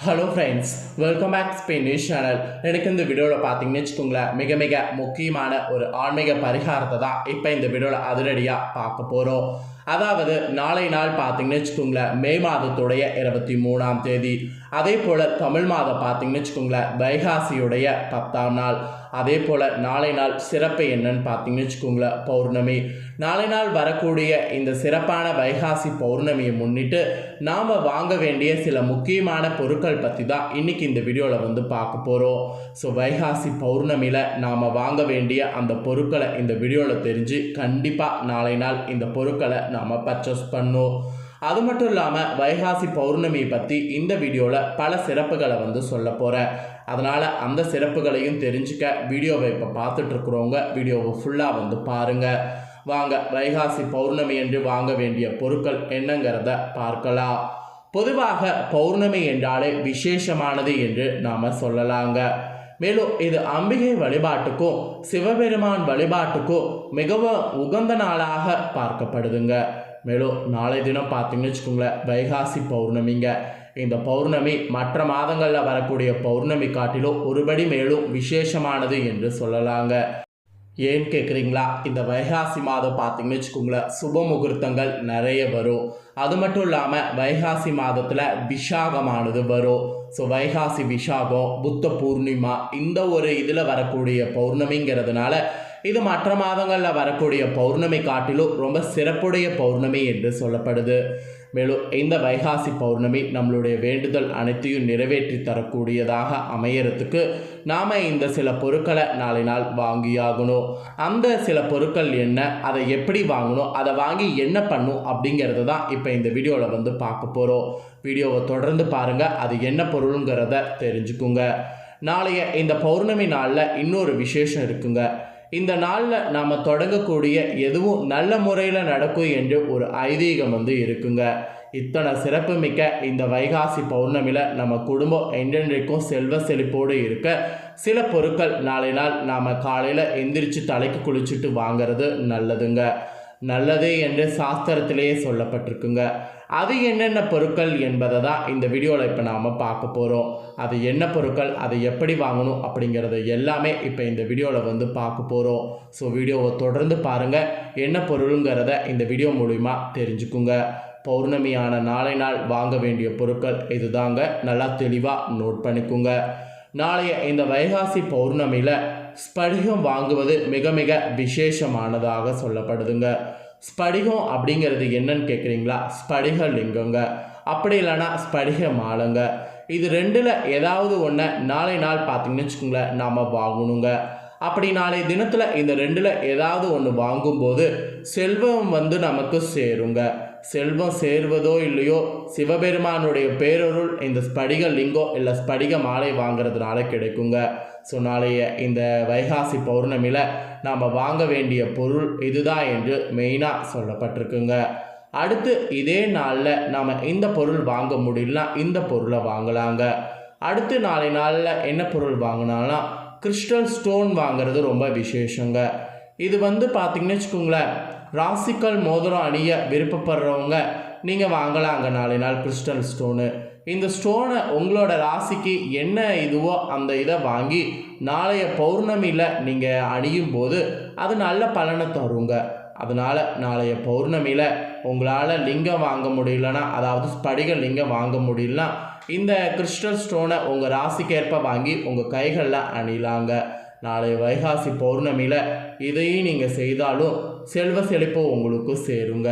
Hello friends welcome back news channel எனக்கு இந்த வீடியோவில் பார்த்தீங்கன்னு வச்சுக்கோங்களேன் மிக மிக முக்கியமான ஒரு ஆன்மீக பரிகாரத்தை தான் இப்போ இந்த வீடியோவில் அதிரடியாக பார்க்க போகிறோம் அதாவது நாளை நாள் பார்த்தீங்கன்னு வச்சுக்கோங்களேன் மே மாதத்துடைய இருபத்தி மூணாம் தேதி. அதே போல் தமிழ் மாதம் பார்த்தீங்கன்னு வச்சுக்கோங்களேன் வைகாசியுடைய பத்தாம் நாள். அதே போல் நாளை நாள் சிறப்பு என்னன்னு பார்த்தீங்கன்னு வச்சுக்கோங்களேன் பௌர்ணமி. நாளை நாள் வரக்கூடிய இந்த சிறப்பான வைகாசி பௌர்ணமியை முன்னிட்டு நாம் வாங்க வேண்டிய சில முக்கியமான பொருட்கள் பற்றி தான் இன்றைக்கி இந்த வீடியோவில் வந்து பார்க்க போகிறோம் ஸோ வைகாசி பௌர்ணமியில் நாம் வாங்க வேண்டிய அந்த பொருட்களை இந்த வீடியோவில் தெரிஞ்சு கண்டிப்பாக நாளை நாள் இந்த பொருட்களை நாம் பர்ச்சேஸ் பண்ணும் அது மட்டும் இல்லாமல் வைகாசி பௌர்ணமி பற்றி இந்த வீடியோவில் பல சிறப்புகளை வந்து சொல்ல போகிறேன் அதனால் அந்த சிறப்புகளையும் தெரிஞ்சுக்க வீடியோவை இப்போ பார்த்துட்ருக்குறவங்க வீடியோவை ஃபுல்லாக வந்து பாருங்கள் வாங்க வைகாசி பௌர்ணமி என்று வாங்க வேண்டிய பொருட்கள் என்னங்கிறத பார்க்கலாம். பொதுவாக பௌர்ணமி என்றாலே விசேஷமானது என்று நாம் சொல்லலாங்க. மேலும் இது அம்பிகை வழிபாட்டுக்கும் சிவபெருமான் வழிபாட்டுக்கும் மிகவும் உகந்த நாளாக பார்க்கப்படுதுங்க. மேலும் நாளை தினம் பார்த்தீங்கன்னு வச்சுக்கோங்களேன் வைகாசி பௌர்ணமிங்க. இந்த பௌர்ணமி மற்ற மாதங்களில் வரக்கூடிய பௌர்ணமி காட்டிலும் ஒருபடி மேலும் விசேஷமானது என்று சொல்லலாங்க. ஏன் கேட்குறீங்களா இந்த வைகாசி மாதம் பார்த்தீங்கன்னு வச்சுக்கோங்களேன் சுப முகூர்த்தங்கள் நிறைய வரும். அது மட்டும் இல்லாமல் வைகாசி மாதத்தில் விஷாகமானது வரும். ஸோ வைகாசி விஷாகம் புத்த பூர்ணிமா இந்த ஒரு இதில் வரக்கூடிய பௌர்ணமிங்கிறதுனால இது மற்ற மாதங்களில் வரக்கூடிய பௌர்ணமி காட்டிலும் ரொம்ப சிறப்புடைய பௌர்ணமி என்று சொல்லப்படுது. மேலும் இந்த வைகாசி பௌர்ணமி நம்மளுடைய வேண்டுதல் அனைத்தையும் நிறைவேற்றி தரக்கூடியதாக அமையறதுக்கு நாம் இந்த சில பொருட்களை நாளை நாள் வாங்கியாகணும். அந்த சில பொருட்கள் என்ன அதை எப்படி வாங்கணும் அதை வாங்கி என்ன பண்ணும் அப்படிங்கிறத தான் இப்போ இந்த வீடியோவில் வந்து பார்க்க போகிறோம் வீடியோவை தொடர்ந்து பாருங்கள் அது என்ன பொருளுங்கிறத தெரிஞ்சுக்குங்க. நாளைய இந்த பௌர்ணமி நாளில் இன்னொரு விசேஷம் இருக்குங்க. இந்த நாளில் நாம் தொடங்கக்கூடிய எதுவும் நல்ல முறையில் நடக்கும் என்று ஒரு ஐதீகம் வந்து இருக்குங்க. இத்தனை சிறப்புமிக்க இந்த வைகாசி பௌர்ணமியில் நம்ம குடும்பம் என்றென்றைக்கும் செல்வ செழிப்போடு இருக்க சில பொருட்கள் நாளை நாள் நாம் காலையில் எந்திரிச்சு தலைக்கு குளிச்சுட்டு வாங்கிறது நல்லதுங்க. நல்லது என்று சாஸ்திரத்திலேயே சொல்லப்பட்டிருக்குங்க. அது என்னென்ன பொருட்கள் என்பதை தான் இந்த வீடியோவில் இப்போ நாம் பார்க்க போகிறோம் அது என்ன பொருட்கள் அதை எப்படி வாங்கணும் அப்படிங்கிறத எல்லாமே இப்போ இந்த வீடியோவில் வந்து பார்க்க போகிறோம் ஸோ வீடியோவை தொடர்ந்து பாருங்கள் என்ன பொருளுங்கிறத இந்த வீடியோ மூலிமா தெரிஞ்சுக்குங்க. பௌர்ணமியான நாளை நாள் வாங்க வேண்டிய பொருட்கள் இதுதாங்க. நல்லா தெளிவாக நோட் பண்ணிக்குங்க. நாளைய இந்த வைகாசி பௌர்ணமியில் ஸ்படிகம் வாங்குவது மிக மிக விசேஷமானதாக சொல்லப்படுதுங்க. ஸ்படிகம் அப்படிங்கிறது என்னன்னு கேட்குறீங்களா ஸ்படிக லிங்கங்க. அப்படி இல்லைன்னா ஸ்படிக மாலைங்க. இது ரெண்டில் ஏதாவது ஒன்று நாளை நாள் பார்த்தீங்கன்னு வச்சுக்கோங்களேன் நாம் வாங்கணுங்க. அப்படி நாளை தினத்தில் இந்த ரெண்டில் ஏதாவது ஒன்று வாங்கும்போது செல்வம் வந்து நமக்கு சேருங்க. செல்வம் சேர்வதோ இல்லையோ சிவபெருமானுடைய பேரொருள் இந்த ஸ்படிக லிங்கம் இல்லை ஸ்படிக மாலை வாங்குறதுனால கிடைக்குங்க. ஸோ நாளைய இந்த வைகாசி பௌர்ணமியில் நாம் வாங்க வேண்டிய பொருள் இதுதான் என்று மெயினாக சொல்லப்பட்டிருக்குங்க. அடுத்து இதே நாளில் நாம் இந்த பொருள் வாங்க முடியலனா இந்த பொருளை வாங்கலாங்க. அடுத்து நாளை நாளில் என்ன பொருள் வாங்கினாலும் கிறிஸ்டல் ஸ்டோன் வாங்குறது ரொம்ப விசேஷங்க. இது வந்து பார்த்திங்கன்னு வச்சுக்கோங்களேன் ராசிக்கல் மோதிரம் அணிய விருப்பப்படுறவங்க நீங்கள் வாங்கலாங்க நாளை நாள் கிறிஸ்டல் ஸ்டோனு இந்த ஸ்டோனை உங்களோட ராசிக்கு என்ன இதுவோ அந்த இதை வாங்கி நாளைய பௌர்ணமியில் நீங்கள் அணியும் போது அது நல்ல பலனை தருங்க. அதனால் நாளைய பௌர்ணமியில் உங்களால் லிங்கம் வாங்க முடியலன்னா அதாவது ஸ்படிக லிங்கம் வாங்க முடியலனா இந்த கிறிஸ்டல் ஸ்டோனை உங்கள் ராசிக்கேற்ப வாங்கி உங்கள் கைகளில் அணிலாங்க. நாளை வைகாசி பௌர்ணமியில் இதையும் நீங்கள் செய்தாலும் செல்வ செழிப்பு உங்களுக்கு சேருங்க.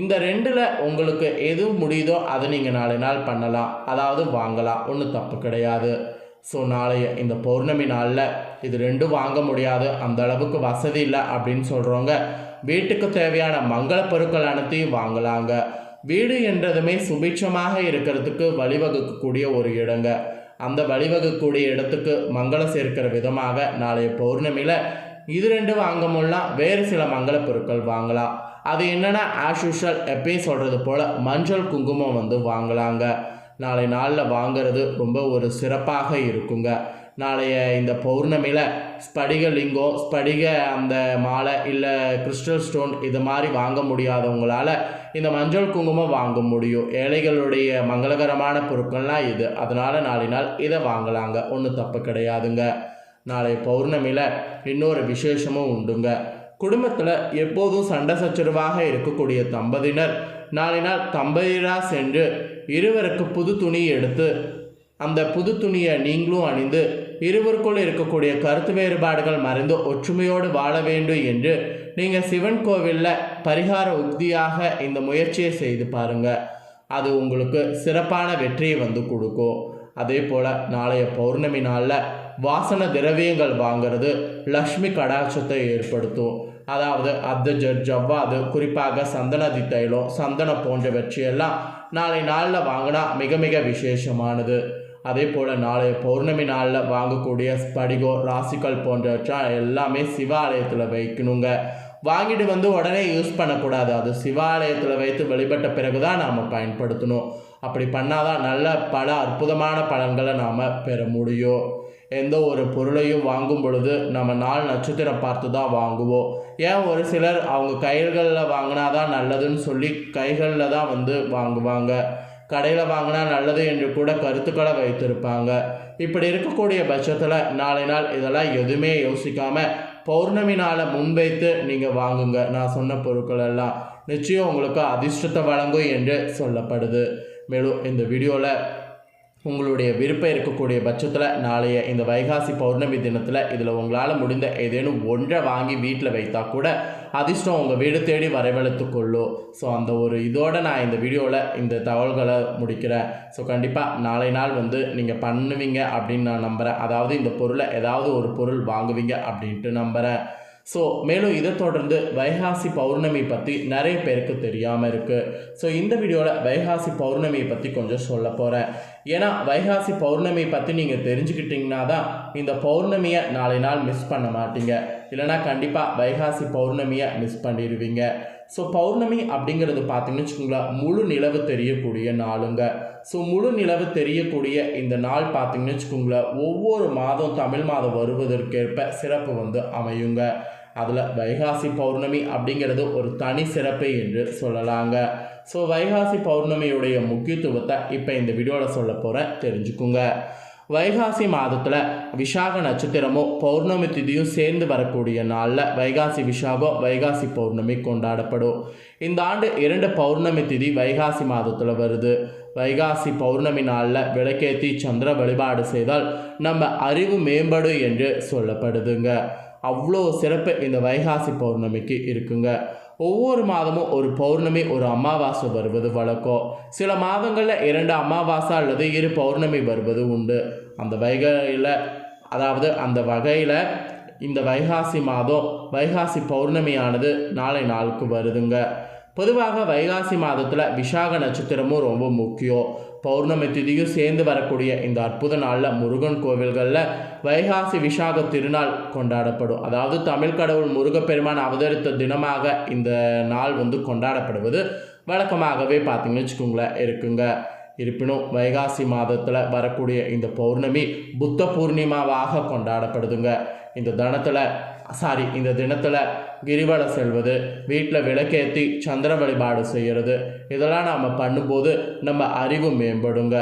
இந்த ரெண்டில் உங்களுக்கு எது முடியுதோ அதை நீங்கள் நாளை நாள் பண்ணலாம். அதாவது வாங்கலாம். ஒன்றும் தப்பு கிடையாது. ஸோ நாளைய இந்த பௌர்ணமி நாளில் இது ரெண்டும் வாங்க முடியாது. அந்த அளவுக்கு வசதி இல்லை அப்படின்னு சொல்கிறவங்க வீட்டுக்கு தேவையான மங்கள பொருட்கள் அனைத்தையும் வாங்கலாங்க. வீடு என்றதுமே சுபிட்சமாக இருக்கிறதுக்கு வழிவகுக்கக்கூடிய ஒரு இடங்க. அந்த வழிவகுக்கக்கூடிய இடத்துக்கு மங்களம் சேர்க்கிற விதமாக நாளைய பௌர்ணமியில் இது ரெண்டு வாங்க முடியலாம் வேறு சில மங்கள பொருட்கள் வாங்கலாம். அது என்னென்னா ஆஸ் யூஷுவல் எப்பயும் சொல்கிறது போல் மஞ்சள் குங்குமம் வந்து வாங்கலாங்க. நாளை நாளில் வாங்கிறது ரொம்ப ஒரு சிறப்பாக இருக்குங்க. நாளைய இந்த பௌர்ணமியில் ஸ்படிக லிங்கம் ஸ்படிக அந்த மாலை இல்லை கிறிஸ்டல் ஸ்டோன் இது மாதிரி வாங்க முடியாதவங்களால் இந்த மஞ்சள் குங்குமம் வாங்க முடியும். ஏழைகளுடைய மங்களகரமான பொருட்கள்லாம் இது. அதனால் நாளை நாள் இதை வாங்கலாங்க. ஒன்றும் தப்பு கிடையாதுங்க. நாளை பௌர்ணமியில் இன்னொரு விசேஷமும் உண்டுங்க. குடும்பத்தில் எப்போதும் சண்டை சச்சரவாக இருக்கக்கூடிய தம்பதியினர் நாளை நாள் தம்பதியராக சென்று இருவருக்கு புது துணி எடுத்து அந்த புது துணியை நீங்களும் அணிந்து இருவருக்குள் இருக்கக்கூடிய கருத்து வேறுபாடுகள் மறைந்து ஒற்றுமையோடு வாழ வேண்டும் என்று நீங்கள் சிவன் கோவிலில் பரிகார உக்தியாக இந்த முயற்சியை செய்து பாருங்கள் அது உங்களுக்கு சிறப்பான வெற்றியை வந்து கொடுக்கும். அதே போல் நாளைய பௌர்ணமி நாளில் வாசன திரவியங்கள் வாங்கிறது லக்ஷ்மி கடாட்சத்தை ஏற்படுத்தும். அதாவது அத்தஜர் ஜவ்வாது குறிப்பாக சந்தனதி தைலம் சந்தனம் போன்றவற்றையெல்லாம் நாளை நாளில் வாங்கினா மிக மிக விசேஷமானது. அதே போல் நாளைய பௌர்ணமி நாளில் வாங்கக்கூடிய ஸ்படிகோ ராசிக்கல் போன்றவற்றை எல்லாமே சிவாலயத்தில் வைக்கணுங்க. வாங்கிட்டு வந்து உடனே யூஸ் பண்ணக்கூடாது. அது சிவாலயத்தில் வைத்து வழிபட்ட பிறகு தான் நாம் பயன்படுத்தணும். அப்படி பண்ணாதான் நல்ல பல அற்புதமான பலன்களை நாம் பெற முடியும். எந்த ஒரு பொருளையும் வாங்கும் பொழுது நம்ம நாள் நட்சத்திரம் பார்த்து தான் வாங்குவோம். ஏன் ஒரு சிலர் அவங்க கைகளில் வாங்கினா தான் நல்லதுன்னு சொல்லி கைகளில் தான் வந்து வாங்குவாங்க. கடையில் வாங்கினா நல்லது என்று கூட கருத்துக்களை வைத்திருப்பாங்க. இப்படி இருக்கக்கூடிய பட்சத்தில் நாளை நாள் இதெல்லாம் எதுவுமே யோசிக்காமல் பௌர்ணமி நாளை முன்வைத்து நீங்கள் வாங்குங்க. நான் சொன்ன பொருட்கள் எல்லாம் நிச்சயம் உங்களுக்கு அதிர்ஷ்டத்தை வழங்கும் என்று சொல்லப்படுது. மேலும் இந்த வீடியோவில் உங்களுடைய விருப்பம் இருக்கக்கூடிய பட்சத்தில் நாளைய இந்த வைகாசி பௌர்ணமி தினத்தில் இதில் உங்களால் முடிந்த ஏதேனும் ஒன்றை வாங்கி வீட்டில் வைத்தா கூட அதிர்ஷ்டம் உங்கள் வீடு தேடி வரவழைத்து கொள்ளும். ஸோ அந்த ஒரு இதோடு நான் இந்த வீடியோவில் இந்த தகவல்களை முடிக்கிறேன். ஸோ கண்டிப்பாக நாளை நாள் வந்து நீங்கள் பண்ணுவீங்க அப்படின்னு நான் நம்புகிறேன் அதாவது இந்த பொருளை ஏதாவது ஒரு பொருள் வாங்குவீங்க அப்படின்ட்டு நம்புகிறேன் ஸோ மேலும் இதை தொடர்ந்து வைகாசி பௌர்ணமி பற்றி நிறைய பேருக்கு தெரியாமல் இருக்குது ஸோ இந்த வீடியோவில் வைகாசி பௌர்ணமியை பற்றி கொஞ்சம் சொல்ல போகிறேன் ஏன்னா வைகாசி பௌர்ணமி பற்றி நீங்கள் தெரிஞ்சுக்கிட்டிங்கன்னா தான் இந்த பௌர்ணமியை நாளை நாள் மிஸ் பண்ண மாட்டீங்க. இல்லைனா கண்டிப்பாக வைகாசி பௌர்ணமியை மிஸ் பண்ணிடுவீங்க. ஸோ பௌர்ணமி அப்படிங்கிறது பார்த்தீங்கன்னு வச்சுக்கோங்களேன் முழு நிலவு தெரியக்கூடிய நாளுங்க. ஸோ முழு நிலவு தெரியக்கூடிய இந்த நாள் பார்த்தீங்கன்னு வச்சுக்கோங்களேன் ஒவ்வொரு மாதம் தமிழ் மாதம் வருவதற்கேற்ப சிறப்பு வந்து அமையுங்க. அதில் வைகாசி பௌர்ணமி அப்படிங்கிறது ஒரு தனி சிறப்பு என்று சொல்லலாங்க. ஸோ வைகாசி பௌர்ணமியுடைய முக்கியத்துவத்தை இப்போ இந்த வீடியோவில் சொல்ல போகிறேன் தெரிஞ்சுக்குங்க. வைகாசி மாதத்தில் விஷாக நட்சத்திரமும் பௌர்ணமி திதியும் சேர்ந்து வரக்கூடிய நாளில் வைகாசி விசாகம் வைகாசி பௌர்ணமி கொண்டாடப்படும். இந்த ஆண்டு இரண்டு பௌர்ணமி திதி வைகாசி மாதத்தில் வருது. வைகாசி பௌர்ணமி நாளில் விளக்கேற்றி சந்திர வழிபாடு செய்தால் நம்ம அறிவு மேம்படும் என்று சொல்லப்படுதுங்க. அவ்வளோ சிறப்பு இந்த வைகாசி பௌர்ணமிக்கு இருக்குங்க. ஒவ்வொரு மாதமும் ஒரு பௌர்ணமி ஒரு அமாவாசை வருவது வழக்கம். சில மாதங்களில் இரண்டு அமாவாசை அல்லது இரு பௌர்ணமி வருவது உண்டு. அந்த வகையில் அதாவது அந்த வகையில் இந்த வைகாசி மாதம் வைகாசி பௌர்ணமியானது நாளை நாளுக்கு வருதுங்க. பொதுவாக வைகாசி மாதத்தில் விசாக நட்சத்திரமும் ரொம்ப முக்கியம். பௌர்ணமி திதியும் சேர்ந்து வரக்கூடிய இந்த அற்புத நாளில் முருகன் கோவில்களில் வைகாசி விஷாக திருநாள் கொண்டாடப்படும். அதாவது தமிழ் கடவுள் முருகப்பெருமான் அவதரித்த தினமாக இந்த நாள் வந்து கொண்டாடப்படுவது. வழக்கமாகவே பார்த்தீங்கன்னு வச்சுக்கோங்களேன் இருக்குங்க. இருப்பினும் வைகாசி மாதத்தில் வரக்கூடிய இந்த பௌர்ணமி புத்த பூர்ணிமாவாக கொண்டாடப்படுதுங்க. இந்த தினத்தில் சாரி இந்த தினத்தில் கிரிவலம் செல்வது வீட்டில் விளக்கேற்றி சந்திர வழிபாடு செய்கிறது இதெல்லாம் நாம் பண்ணும்போது நம்ம அறிவு மேம்படுங்க.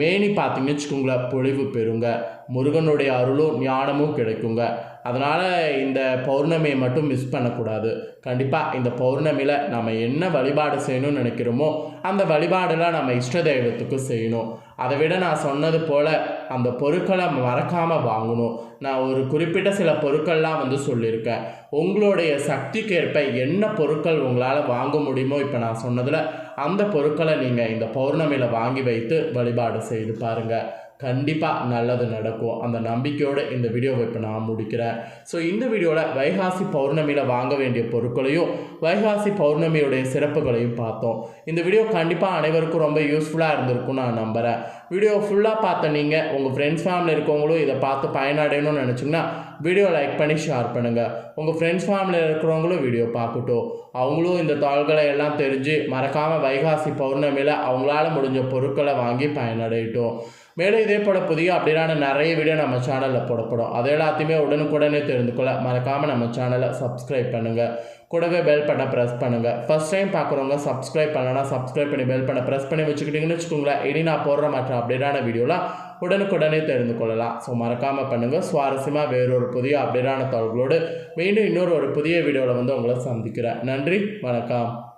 மேனி பார்த்தீங்கன்னு வச்சுக்கோங்களேன் பொழிவு பெறுங்க. முருகனுடைய அருளும் ஞானமும் கிடைக்குங்க. அதனால் இந்த பௌர்ணமியை மட்டும் மிஸ் பண்ணக்கூடாது. கண்டிப்பாக இந்த பௌர்ணமியில் நம்ம என்ன வழிபாடு செய்யணும்னு நினைக்கிறோமோ அந்த வழிபாடெல்லாம் நம்ம இஷ்ட தெய்வத்துக்கு செய்யணும். அதை விட நான் சொன்னது போல் அந்த பொருட்களை மறக்காமல் வாங்கணும். நான் ஒரு குறிப்பிட்ட சில பொருட்கள்லாம் வந்து சொல்லியிருக்கேன். உங்களுடைய சக்திக்கேற்ப என்ன பொருட்கள் உங்களால் வாங்க முடியுமோ இப்போ நான் சொன்னதில் அந்த பொருட்களை நீங்கள் இந்த பௌர்ணமியில் வாங்கி வைத்து வழிபாடு செய்து பாருங்கள் கண்டிப்பாக நல்லது நடக்கும். அந்த நம்பிக்கையோடு இந்த வீடியோவை இப்போ நான் முடிக்கிறேன். ஸோ இந்த வீடியோவில் வைகாசி பௌர்ணமியில் வாங்க வேண்டிய பொருட்களையும் வைகாசி பௌர்ணமியுடைய சிறப்புகளையும் பார்த்தோம். இந்த வீடியோ கண்டிப்பாக அனைவருக்கும் ரொம்ப யூஸ்ஃபுல்லாக இருந்திருக்கும் நான் நம்புகிறேன் வீடியோ ஃபுல்லாக பார்த்த நீங்கள் உங்கள் ஃப்ரெண்ட்ஸ் ஃபேமிலி இருக்கவங்களும் இதை பார்த்து பயனடையணும்னு நினச்சிங்கன்னா வீடியோ லைக் பண்ணி ஷேர் பண்ணுங்கள் உங்கள் ஃப்ரெண்ட்ஸ் ஃபேமிலியில் இருக்கிறவங்களும் வீடியோ பார்க்கட்டும். அவங்களும் இந்த தாள்களை எல்லாம் தெரிஞ்சு மறக்காமல் வைகாசி பௌர்ணமியில் அவங்களால முடிஞ்ச பொருட்களை வாங்கி பயனடையட்டும். மேலும் இதே போல் புதிய அப்படின்னா நிறைய வீடியோ நம்ம சேனலில் போடப்படும். அது எல்லாத்தையுமே உடனுக்குடனே தெரிந்து கொள்ள மறக்காமல் நம்ம சேனலை சப்ஸ்கிரைப் பண்ணுங்கள் கூடவே பெல் பண்ண ப்ரெஸ் பண்ணுங்கள் ஃபஸ்ட் டைம் பார்க்குறவங்க சப்ஸ்கிரைப் பண்ணலன்னா சப்ஸ்கிரைப் பண்ணி பெல் பண்ண ப்ரெஸ் பண்ணி வச்சுக்கிட்டிங்கன்னு வச்சுக்கோங்களேன். இனி நான் போடுற மற்ற அப்டேட்டான வீடியோலாம் உடனுக்குடனே தெரிந்து கொள்ளலாம். ஸோ மறக்காமல் பண்ணுங்கள் சுவாரஸ்யமாக வேறொரு புதிய அப்டேட்டான தகவல்களோடு மீண்டும் இன்னொரு ஒரு புதிய வீடியோவில் வந்து உங்களை சந்திக்கிறேன். நன்றி. வணக்கம்.